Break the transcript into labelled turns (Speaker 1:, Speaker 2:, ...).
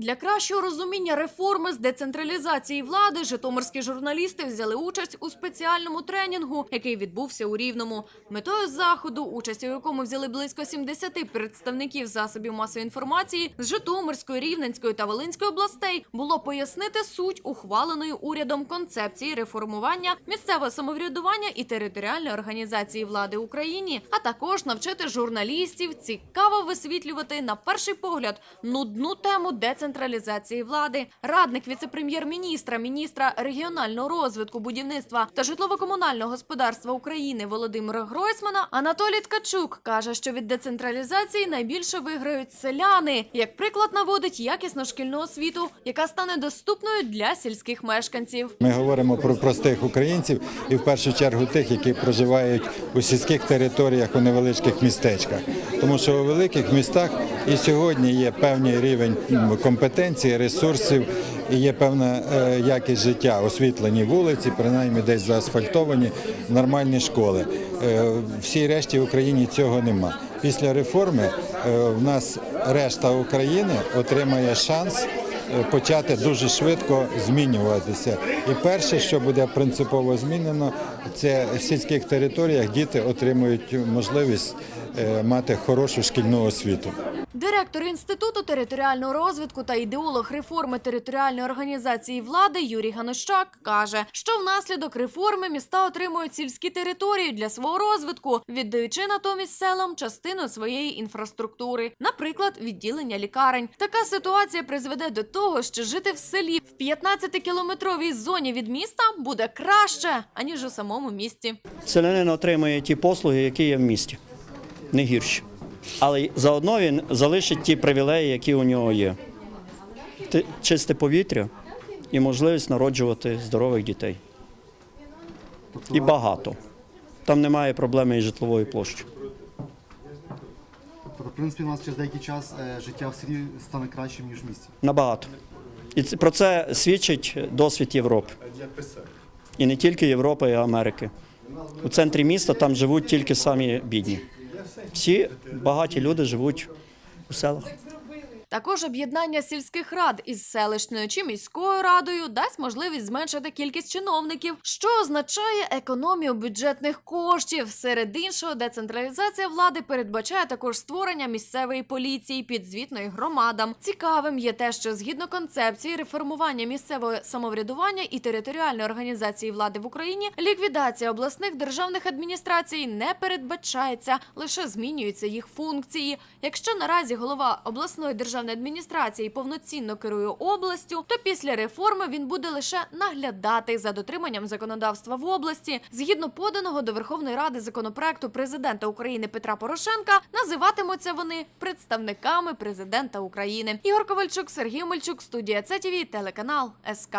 Speaker 1: Для кращого розуміння реформи з децентралізації влади житомирські журналісти взяли участь у спеціальному тренінгу, який відбувся у Рівному. Метою заходу, участь у якому взяли близько 70 представників засобів масової інформації з Житомирської, Рівненської та Волинської областей, було пояснити суть ухваленої урядом концепції реформування місцевого самоврядування і територіальної організації влади в Україні, а також навчити журналістів цікаво висвітлювати на перший погляд нудну тему децентралізації влади. Радник віце-прем'єр-міністра, міністра регіонального розвитку, будівництва та житлово-комунального господарства України Володимира Гройсмана Анатолій Ткачук каже, що від децентралізації найбільше виграють селяни. Як приклад наводить якісну шкільну освіту, яка стане доступною для сільських мешканців.
Speaker 2: Ми говоримо про простих українців і в першу чергу тих, які проживають у сільських територіях у невеличких містечках. Тому що у великих містах і сьогодні є певний рівень компетенції, ресурсів, і є певна е, якість життя, освітлені вулиці, принаймні десь заасфальтовані, нормальні школи. Е, Всій решті в Україні цього нема. Після реформи е, в нас решта України отримає шанс почати дуже швидко змінюватися. І перше, що буде принципово змінено, це в сільських територіях діти отримують можливість мати хорошу шкільну освіту.
Speaker 1: Директор інституту територіального розвитку та ідеолог реформи територіальної організації влади Юрій Ганущак каже, що внаслідок реформи міста отримують сільські території для свого розвитку, віддаючи натомість селам частину своєї інфраструктури, наприклад, відділення лікарень. Така ситуація призведе до того, що жити в селі в 15-кілометровій зоні від міста буде краще аніж у самому місті.
Speaker 3: Селянин отримує ті послуги, які є в місті, не гірші. Але заодно він залишить ті привілеї, які у нього є. Чисте повітря і можливість народжувати здорових дітей. І багато. Там немає проблеми із житловою площею.
Speaker 4: Тобто, в принципі, у нас через деякий час е, життя в селі стане кращим, ніж в місті.
Speaker 3: Набагато. І це- про це свідчить досвід Європи. І не тільки Європи, а й Америки. У центрі міста там живуть тільки самі бідні. Всі багаті люди живуть у селах.
Speaker 1: Також об'єднання сільських рад із селищною чи міською радою дасть можливість зменшити кількість чиновників, що означає економію бюджетних коштів. Серед іншого, децентралізація влади передбачає також створення місцевої поліції підзвітної громадам. Цікавим є те, що згідно концепції реформування місцевого самоврядування і територіальної організації влади в Україні, ліквідація обласних державних адміністрацій не передбачається, лише змінюються їх функції. Якщо наразі голова обласної державної адміністрації повноцінно керує областю, то після реформи він буде лише наглядати за дотриманням законодавства в області. Згідно поданого до Верховної Ради законопроекту президента України Петра Порошенка, називатимуться вони представниками президента України. Ігор Ковальчук, Сергій Мельчук, студія ЦТВ, телеканал СК.